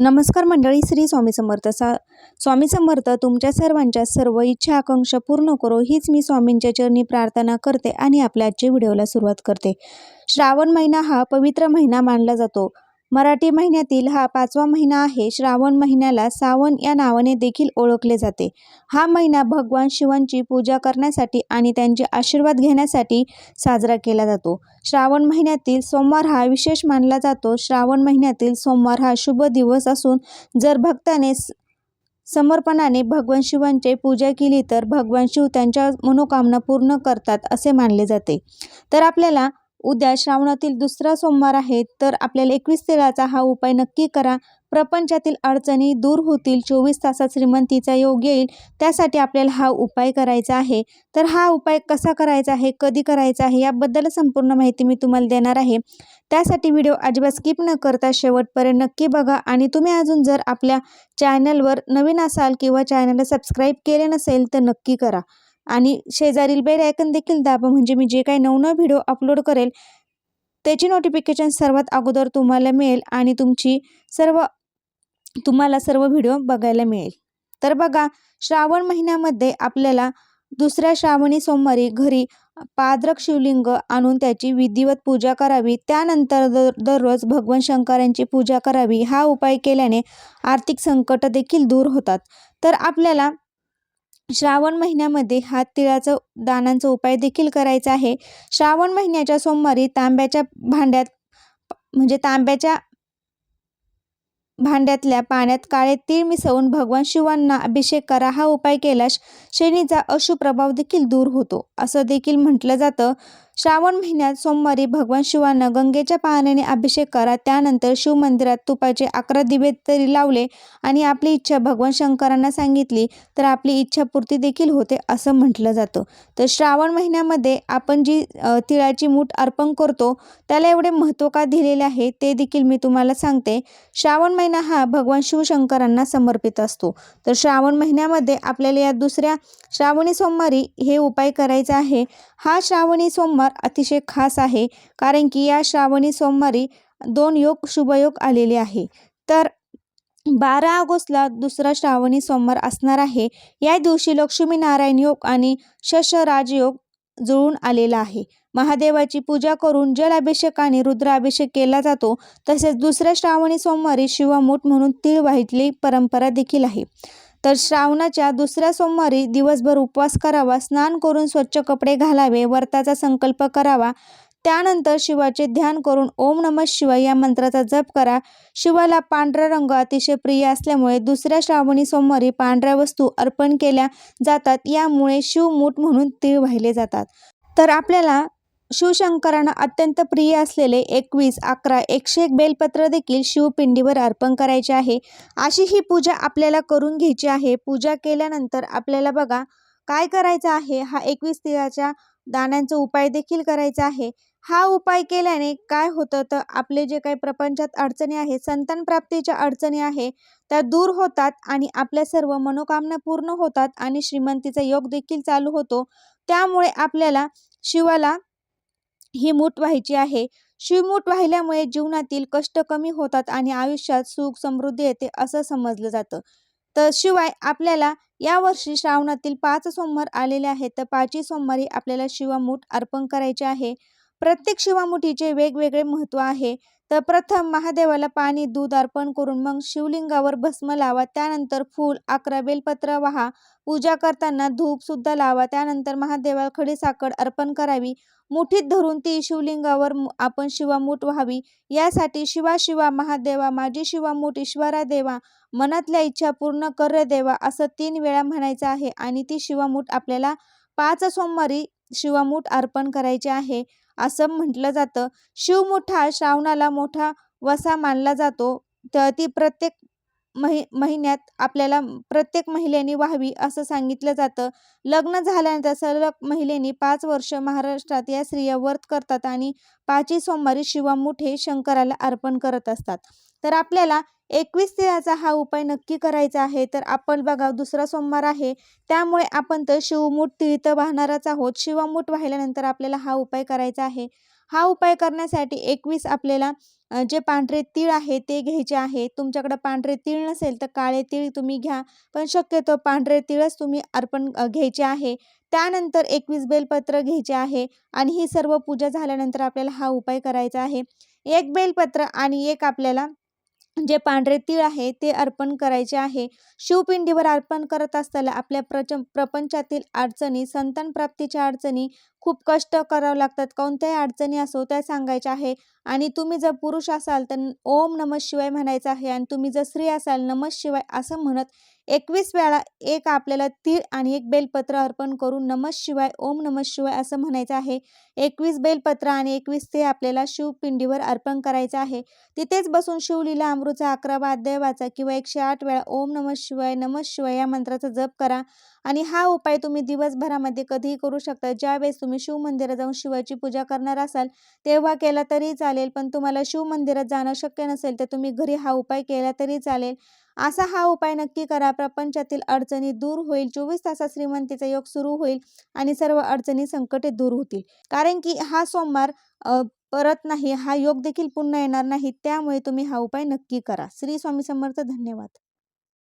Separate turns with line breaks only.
नमस्कार मंडळी श्री स्वामी समर्थ सा स्वामी समर्थ तुमच्या सर्वांच्या सर्व इच्छा आकांक्षा पूर्ण करो हीच मी स्वामींच्या चरणी प्रार्थना करते आणि आपल्या आजच्या व्हिडिओला सुरुवात करते. श्रावण महिना हा पवित्र महिना मानला जातो. मराठी महिन्यातील हा पाचवा महिना आहे. श्रावण महिन्याला सावन या नावाने देखील ओळखले जाते. हा महिना भगवान शिवांची पूजा करण्यासाठी आणि त्यांचे आशीर्वाद घेण्यासाठी साजरा केला जातो. श्रावण महिन्यातील सोमवार हा विशेष मानला जातो. श्रावण महिन्यातील सोमवार हा शुभ दिवस असून जर भक्ताने स- समर्पणाने भगवान शिवांची पूजा केली तर भगवान शिव त्यांच्या मनोकामना पूर्ण करतात असे मानले जाते. तर आपल्याला उद्या श्रावणातील दुसरा सोमवार आहे तर आपल्याला एकवीस तेलाचा हा उपाय नक्की करा. प्रपंचातील अडचणी दूर होतील चोवीस तासात श्रीमंतीचा योग येईल त्यासाठी आपल्याला हा उपाय करायचा आहे. तर हा उपाय कसा करायचा आहे कधी करायचा आहे याबद्दल संपूर्ण माहिती मी तुम्हाला देणार आहे. त्यासाठी व्हिडिओ अजिबात स्किप न करता शेवटपर्यंत नक्की बघा. आणि तुम्ही अजून जर आपल्या चॅनलवर नवीन असाल किंवा चॅनलला सबस्क्राईब केले नसेल तर नक्की करा. आणि शेजारील बेल आयकन देखील दाबा. म्हणजे मी जे काही नवनव व्हिडिओ अपलोड करेल त्याची नोटिफिकेशन सर्वात अगोदर तुम्हाला मिळेल आणि तुमची सर्व तुम्हाला सर्व व्हिडिओ बघायला मिळेल. तर बघा श्रावण महिन्यामध्ये आपल्याला दुसऱ्या श्रावणी सोमवारी घरी पाद्रक शिवलिंग आणून त्याची विधिवत पूजा करावी. त्यानंतर दर दररोज भगवान शंकरांची पूजा करावी. हा उपाय केल्याने आर्थिक संकट देखील दूर होतात. तर आपल्याला श्रावण महिन्यामध्ये हात तिळाचं दानांचा उपाय देखील करायचा आहे. श्रावण महिन्याच्या सोमवारी तांब्याच्या भांड्यात म्हणजे तांब्याच्या भांड्यातल्या पाण्यात काळे तीळ मिसळून भगवान शिवांना अभिषेक करा हा उपाय केल्यास शनीचा अशुभ प्रभाव देखील दूर होतो. असं देखील म्हटलं जातं. श्रावण महिन्यात सोमवारी भगवान शिवांना गंगेच्या पाण्याने अभिषेक करा. त्यानंतर शिव मंदिरात तुपाचे अकरा दिवे तरी लावले आणि आपली इच्छा भगवान शंकरांना सांगितली तर आपली इच्छापूर्ती देखील होते असं म्हटलं जातं. तर श्रावण महिन्यामध्ये आपण जी तिळाची मूठ अर्पण करतो त्याला एवढे महत्त्व का दिलेले आहे ते देखील मी तुम्हाला सांगते. श्रावण महिना हा भगवान शिवशंकरांना समर्पित असतो. तर श्रावण महिन्यामध्ये आपल्याला या दुसऱ्या श्रावणी सोमवारी हे उपाय करायचा आहे. हा श्रावणी सोमवार अतिशय खास आहे कारण की या श्रावणी सोमवारी दोन योग शुभयोग आलेले आहे. तर बारा ऑगस्टला दुसरा श्रावणी सोमवार असणार आहे. या दिवशी लक्ष्मीनारायण योग आणि शश राजयोग जुळून आलेला आहे. महादेवाची पूजा करून जलाभिषेक आणि रुद्राभिषेक केला जातो. तसेच दुसऱ्या श्रावणी सोमवारी शिवामूठ म्हणून तीळ वाहितली परंपरा देखील आहे. तर श्रावणाच्या दुसऱ्या सोमवारी दिवसभर उपवास करावा स्नान करून स्वच्छ कपडे घालावे व्रताचा संकल्प करावा. त्यानंतर शिवाचे ध्यान करून ओम नमः शिवाय या मंत्राचा जप करा. शिवाला पांढरा रंग अतिशय प्रिय असल्यामुळे दुसऱ्या श्रावणी सोमवारी पांढऱ्या वस्तू अर्पण केल्या जातात. यामुळे शिवमूठ म्हणून तीळ वाहिले जातात. तर आपल्याला शिवशंकरांना अत्यंत प्रिय असलेले एकवीस अकरा एकशे एक बेलपत्र देखील शिवपिंडीवर अर्पण करायचे आहे. अशी ही पूजा आपल्याला करून घ्यायची आहे. पूजा केल्यानंतर आपल्याला बघा काय करायचं आहे? हा एकवीस तिळाच्या दाण्यांचा उपाय देखील करायचा आहे. हा उपाय केल्याने काय होतं? तर आपले जे काही प्रपंचात अडचणी आहेत संतान प्राप्तीच्या अडचणी आहे त्या दूर होतात आणि आपल्या सर्व मनोकामना पूर्ण होतात आणि श्रीमंतीचा योग देखील चालू होतो. त्यामुळे आपल्याला शिवाला ही मूठ व्हायची आहे. शिवमूठ वाहिल्यामुळे जीवनातील कष्ट कमी होतात आणि आयुष्यात सुख समृद्धी येते असं समजलं जातं. तर शिवाय आपल्याला यावर्षी श्रावणातील पाच सोमवार आलेले आहेत. तर पाचही सोमवारी आपल्याला शिवामूठ अर्पण करायचे आहे. प्रत्येक शिवामुठीचे वेगवेगळे महत्त्व आहे. तर प्रथम महादेवाला पाणी दूध अर्पण करून मग शिवलिंगावर भस्म लावा. त्यानंतर फूल अकरा बेलपत्र वाहा. पूजा करताना धूप सुद्धा लावा. त्यानंतर महादेवाला खडीसाखर अर्पण करावी. मुठीत धरून ती शिवलिंगावर आपण शिवामूठ व्हावी. यासाठी शिवा शिवा महादेवा माझी शिवामूठ ईश्वरा देवा मनातल्या इच्छा पूर्ण कर देवा असं तीन वेळा म्हणायचं आहे. आणि ती शिवामूठ आपल्याला पाच सोमवारी शिवामूठ अर्पण करायचे आहे. असं म्हटलं जातं. शिव मोठा श्रावणाला मोठा वसा मानला जातो. तर ती प्रत्येक महि महिन्यात आपल्याला प्रत्येक महिलेने व्हावी असं सांगितलं जातं. लग्न झाल्यानंतर सलग महिलेनी पाच वर्ष महाराष्ट्रात या स्त्रिया व्रत करतात आणि पाचही सोमवारी शिवा मुठे शंकराला अर्पण करत असतात. तर आपल्याला एकवीस तिळाचा हा उपाय नक्की करायचा आहे. तर आपण बघा दुसरा सोमवार आहे. त्यामुळे आपण तर शिवमूठ तीळ तर वाहणारच आहोत. शिवामूठ वाहिल्यानंतर आपल्याला हा उपाय करायचा आहे. हा उपाय करण्यासाठी एकवीस आपल्याला जे पांढरे तीळ आहे ते घ्यायचे आहे. तुमच्याकडे पांढरे तीळ नसेल तर काळे तीळ तुम्ही घ्या. पण शक्यतो पांढरे तीळच तुम्ही अर्पण घ्यायचे आहे. त्यानंतर एकवीस बेलपत्र घ्यायचे आहे. आणि ही सर्व पूजा झाल्यानंतर आपल्याला हा उपाय करायचा आहे. एक बेलपत्र आणि एक आपल्याला जे पांढरे तीळ आहे ते अर्पण करायचे आहे. शिवपिंडीवर अर्पण करत असताना आपल्या प्रच प्रपंचातील अडचणी संतान प्राप्तीच्या अडचणी खूप कष्ट करावं लागतात. कोणत्याही अडचणी असो त्या सांगायच्या आहे. आणि तुम्ही जर पुरुष असाल तर ओम नमः शिवाय म्हणायचं आहे. आणि तुम्ही जर स्त्री असाल नमः शिवाय असं म्हणत एकवीस वेळा एक आपल्याला तीळ आणि एक बेलपत्र अर्पण करून नमः शिवाय ओम नमः शिवाय असं म्हणायचं आहे. एकवीस बेलपत्र आणि एकवीस ते आपल्याला शिवपिंडीवर अर्पण करायचं आहे. तिथेच बसून शिवलीला अमृतचा अकरावा अध्याय वाचा किंवा एकशे आठ वेळा ओम नमः शिवाय नमः शिवाय या मंत्राचा जप करा. आणि हा उपाय तुम्ही दिवसभरामध्ये कधीही करू शकता. ज्यावेळेस तुम्ही शिवमंदिरात जाऊन शिवाची पूजा करणार असाल तेव्हा केला तरी चालेल. पण तुम्हाला शिवमंदिरात जाणं शक्य नसेल तर तुम्ही घरी हा उपाय केला तरी चालेल. असा हा उपाय नक्की करा. प्रपंचातील अडचणी दूर होईल. चोवीस तासात श्रीमंतीचा योग सुरू होईल आणि सर्व अडचणी संकटे दूर होतील. कारण की हा सोमवार परत नाही. हा योग देखील पुन्हा येणार नाही. त्यामुळे तुम्ही हा उपाय नक्की करा. श्री स्वामी समर्थ. धन्यवाद.